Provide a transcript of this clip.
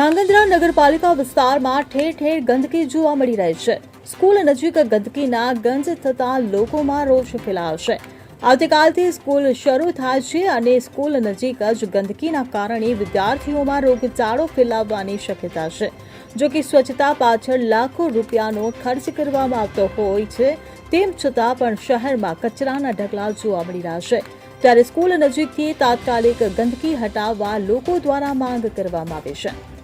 ધ્રાંગધ્રા નગરપાલિકા વિસ્તારમાં ઠેર ઠેર ગંદકી જોવા મળી રહી છે. સ્કૂલ નજીક ગંદકીના ગંજ થતા લોકોમાં રોષ ફેલાયો છે આવતીકાલથી સ્કૂલ શરૂ થાય છે અને સ્કૂલ નજીક જ ગંદકીના કારણે વિદ્યાર્થીઓમાં રોગચાળો ફેલાવવાની શક્યતા છે. જો કે સ્વચ્છતા પાછળ લાખો રૂપિયાનો ખર્ચ કરવામાં આવતો હોય છે, તેમ છતાં પણ શહેરમાં કચરાના ઢગલા જોવા મળી રહ્યા છે. ત્યારે સ્કૂલ નજીકથી તાત્કાલિક ગંદકી હટાવવા લોકો દ્વારા માંગ કરવામાં આવે છે.